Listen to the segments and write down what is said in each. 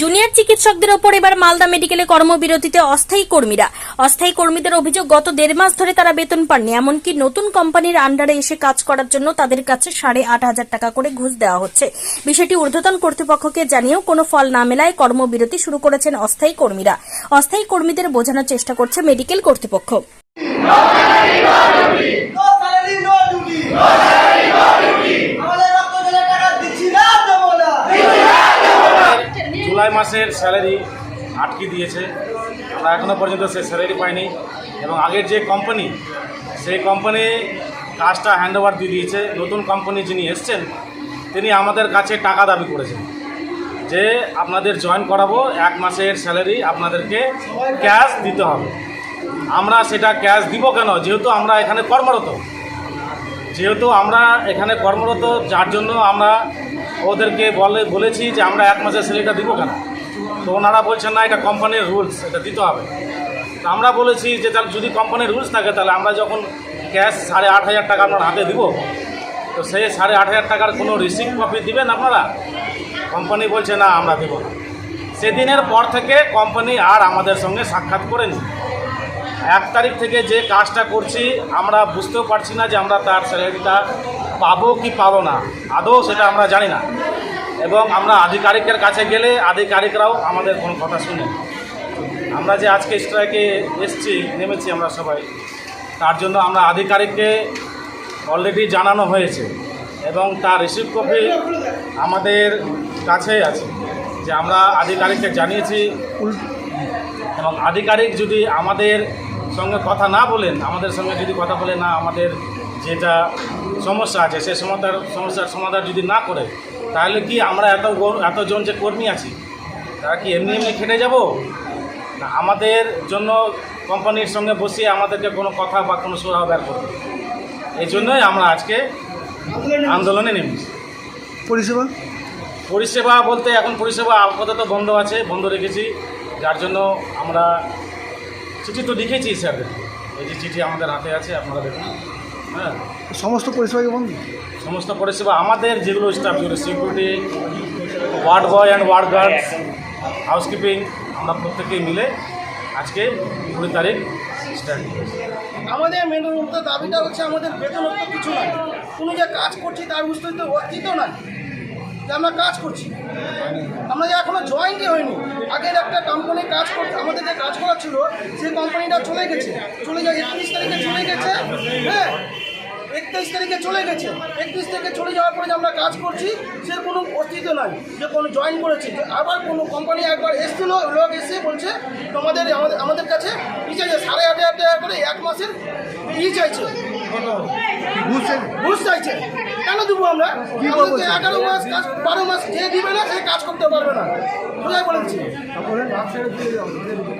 Junior চিকিৎসকদের ওপর এবার মালদা মেডিকেলে কর্মবিরতিতে অস্থায়ী কর্মীরা। অস্থায়ী কর্মীদের অভিযোগ, গত দেড় মাস ধরে তারা বেতন পাননি। এমনকি নতুন কোম্পানির আন্ডারে এসে কাজ করার জন্য তাদের কাছে সাড়ে আট হাজার টাকা করে ঘুষ দেওয়া হচ্ছে। বিষয়টি ঊর্ধ্বতন কর্তৃপক্ষকে জানিয়েও কোনো ফল না মেলায় কর্মবিরতি শুরু করেছেন অস্থায়ী কর্মীরা। অস্থায়ী কর্মীদের বোঝানোর চেষ্টা করছে মেডিকেল কর্তৃপক্ষ। মাসের স্যালারি আটকে দিয়েছে। আমরা এখনও পর্যন্ত সে স্যালারি পাইনি এবং আগের যে কোম্পানি সেই কোম্পানি কাজটা হ্যান্ড ওভার দিয়ে দিয়েছে। নতুন কোম্পানি যিনি এসছেন, তিনি আমাদের কাছে টাকা দাবি করেছেন যে আপনাদের জয়েন করাবো, এক মাসের স্যালারি আপনাদেরকে ক্যাশ দিতে হবে। আমরা সেটা ক্যাশ দিব কেন? যেহেতু আমরা এখানে কর্মরত। যেহেতু আমরা এখানে কর্মরত, যার জন্য আমরা ওদেরকে বলে, বলেছি যে আমরা এক মাসের স্যালারিটা দিব কেন? তো ওনারা বলছেন, না, এটা কোম্পানির রুলস এটা দিতে হবে। তো আমরা বলেছি যে, তাহলে যদি কোম্পানির রুলস থাকে, তাহলে আমরা যখন ক্যাশ সাড়ে আট হাজার টাকা আপনার হাতে দিব, তো সেই সাড়ে আট হাজার টাকার কোনো রিসিপ্ট কপি দিবেন আপনারা? কোম্পানি বলছে, না, আমরা দেব না। সেদিনের পর থেকে কোম্পানি আর আমাদের সঙ্গে সাক্ষাৎ করেনি। এক তারিখ থেকে যে কাজটা করছি, আমরা বুঝতেও পারছি না যে আমরা তার স্যালারিটা পাবো কি পাবো না। আদৌ সেটা আমরা জানি না। এবং আমরা আধিকারিকের কাছে গেলে আধিকারিকরাও আমাদের কোনো কথা শুনে আমরা যে আজকে স্ট্রাইকে এসছি, নেমেছি আমরা সবাই, তার জন্য আমরা আধিকারিককে অলরেডি জানানো হয়েছে। এবং তার রিসিভ কপি আমাদের কাছেই আছে, যে আমরা আধিকারিককে জানিয়েছি। এবং আধিকারিক যদি আমাদের সঙ্গে কথা না বলেন আমাদের সঙ্গে যদি কথা বলে না আমাদের যেটা সমস্যা আছে সে সমস্যার সমস্যার সমাধান যদি না করে তাহলে কি আমরা এত এতজন যে কর্মী আছি তারা কি এমনি এমনি খেটে যাব? না আমাদের জন্য কোম্পানির সঙ্গে বসিয়ে আমাদেরকে কোনো কথা বা কোনো সুরাহ বের করবে এই জন্যই আমরা আজকে আন্দোলনে নেমেছি। পরিষেবা? পরিষেবা বলতে এখন পরিষেবা আপাতত বন্ধ আছে বন্ধ রেখেছি। যার জন্য আমরা চিঠি তো লিখেছি স্যারদের এই যে চিঠি আমাদের হাতে আছে আপনারা দেখুন। হ্যাঁ। সমস্ত পরিষেবা কি বন্ধ? সমস্ত পরিষেবা আমাদের যেগুলো স্টাফ যেগুলো security ward boy and ward guards housekeeping আমরা প্রত্যেকেই মিলে আজকে কুড়ি তারিখ স্টার্ট আমাদের মেন দাবিটা হচ্ছে আমাদের বেতনত্ব কিছু নয় কোনো যে কাজ করছি তার অস্তিত্ব অস্তিত্ব নাই যে আমরা কাজ করছি। আমরা যে এখনও জয়েন্টই হয়নি আগের একটা কোম্পানি কাজ করছে আমাদের যে কাজ করা ছিল, সেই কোম্পানিটা চলে গেছে। চলে যায় একত্রিশ তারিখে চলে গেছে। হ্যাঁ? একত্রিশ তারিখে চলে গেছে। একত্রিশ তারিখে চলে যাওয়ার পরে যে আমরা কাজ করছি সে কোনো অস্তিত্ব নাই। যে কোনো জয়েন করেছি। আবার কোনো কোম্পানি একবার এসেছিল, লোক এসে বলছে, তোমাদের আমাদের আমাদের কাছে ই চাইছে সাড়ে আট হাজার টাকা করে এক মাসের ই চাইছে ঘুষ চাইছে কেন দেবো আমরা? কি এগারো মাস কাজ বারো মাস যে দিবে না সে কাজ করতে পারবে না। বলেছি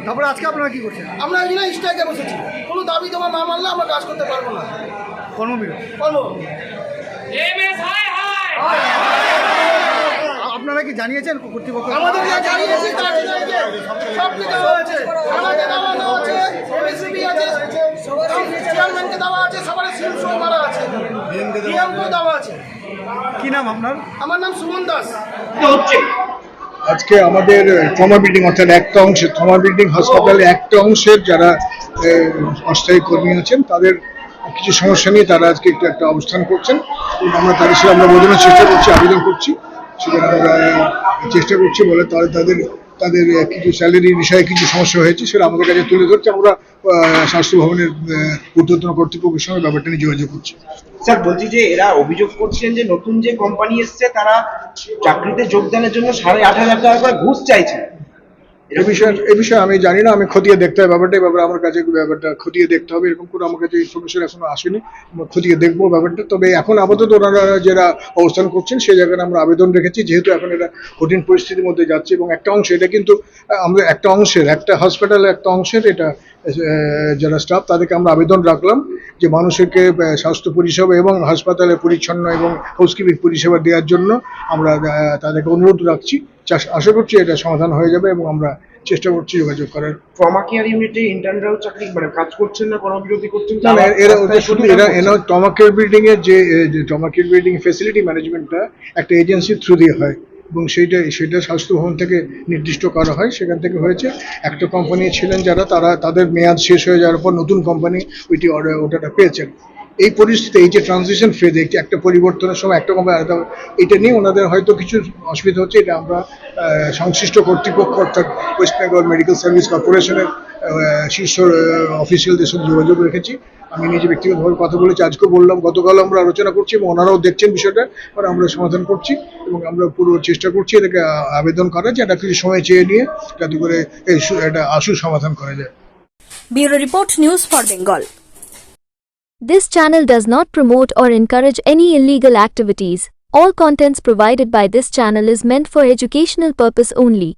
তারপরে? আজকে আপনারা কি করছেন? আমরা এই জন্য স্ট্রাইকে বসেছি। কোনো দাবি তোমার না মানলে আমরা কাজ করতে পারব না। বলো। আপনারা কি জানিয়েছেন কর্তৃপক্ষ? আমাদের জানিয়েছি সব কিছু আছে। আছে ডিএমকেও দেওয়া আছে। কি নাম আপনার? আমার নাম সুমন দাস। আজকে আমাদের ট্রমা বিল্ডিং অর্থাৎ একটা অংশের ট্রমা বিল্ডিং হাসপাতালে একটা অংশের যারা অস্থায়ী কর্মী আছেন তাদের কিছু সমস্যা নিয়ে তারা আজকে একটু একটা অবস্থান করছেন। আমরা তাদের সাথে আমরা বোঝানোর চেষ্টা করছি আবেদন করছি। সেখানে আমরা চেষ্টা করছি বলে তাহলে তাদের তাদের কিছু স্যালারি বিষয়ে কিছু সমস্যা হয়েছে সেটা আমাদের কাছে তুলে ধরছে। আমরা স্বাস্থ্য ভবনের ঊর্ধ্বতন কর্তৃপক্ষের সঙ্গে ব্যাপারটা নিয়ে যোগাযোগ করছি। স্যার, বলছি যে এরা অভিযোগ করছেন যে নতুন যে কোম্পানি এসছে, তারা চাকরিতে যোগদানের জন্য সাড়ে আট হাজার টাকা করে ঘুষ চাইছে। এ বিষয়ে এ বিষয়ে আমি জানি না আমি খতিয়ে দেখতে হবে ব্যাপারটা ব্যাপারে আমার কাছে ব্যাপারটা খতিয়ে দেখতে হবে এরকম করে আমার কাছে ইনফরমেশন এখনও আসেনি খতিয়ে দেখব ব্যাপারটা। তবে এখন আপাতত ওনারা যারা অবস্থান করছেন সেই জায়গায় আমরা আবেদন রেখেছি যেহেতু এখন এটা কঠিন পরিস্থিতির মধ্যে যাচ্ছে এবং একটা অংশ এটা কিন্তু আমরা একটা অংশের একটা হসপিটালের একটা অংশের এটা যারা স্টাফ তাদেরকে আমরা আবেদন রাখলাম যে মানুষকে স্বাস্থ্য পরিষেবা এবং হাসপাতালে পরিচ্ছন্ন এবং হাউসকিপিং পরিষেবা দেওয়ার জন্য আমরা তাদেরকে অনুরোধ রাখছি। আশা করছি এটা সমাধান হয়ে যাবে এবং আমরা চেষ্টা করছি যোগাযোগ করার। ট্রমা কেয়ার ইউনিটে ইন্টার্নরাও চাকরি মানে কাজ করছেন না কর্মবিরতি করছেন? না না, এরা শুধু এরা টমাকের বিল্ডিং এর যে টমাকের বিল্ডিং ফেসিলিটি ম্যানেজমেন্টটা একটা এজেন্সির থ্রু দিয়ে হয়। এবং সেইটা সেটা স্বাস্থ্য ভবন থেকে নির্দিষ্ট করা হয়। সেখান থেকে হয়েছে, একটা কোম্পানি ছিলেন যারা, তারা, তাদের মেয়াদ শেষ হয়ে যাওয়ার পর নতুন কোম্পানি ওইটি ওটাটা পেয়েছেন। এই পরিস্থিতি এই যে ট্রানজিশন ফেজ একটি, একটা পরিবর্তনের সময় একটা কোম্পানি আলাদা এটা নিয়ে ওনাদের হয়তো কিছু অসুবিধা হচ্ছে, এটা আমরা সংশ্লিষ্ট কর্তৃপক্ষ, অর্থাৎ ওয়েস্ট বেঙ্গল মেডিকেল সার্ভিস কর্পোরেশনের শীর্ষ অফিসিয়ালদের সাথে যোগাযোগ রেখেছি। আমি নিজে ব্যক্তিগতভাবে কথা বলেছি, আজকেও বললাম গতকাল আমরা আলোচনা করছি এবং ওনারাও দেখছেন বিষয়টা আর আমরা সমাধান করছি এবং আমরা পুরো চেষ্টা করছি এটাকে আবেদন করা যে এটা কিছু সময় চেয়ে নিয়ে যাতে করে এটা আশু সমাধান করা যায় bureau report, news for Bengal This channel does not promote or encourage any illegal activities. All contents provided by this channel is meant for educational purpose only.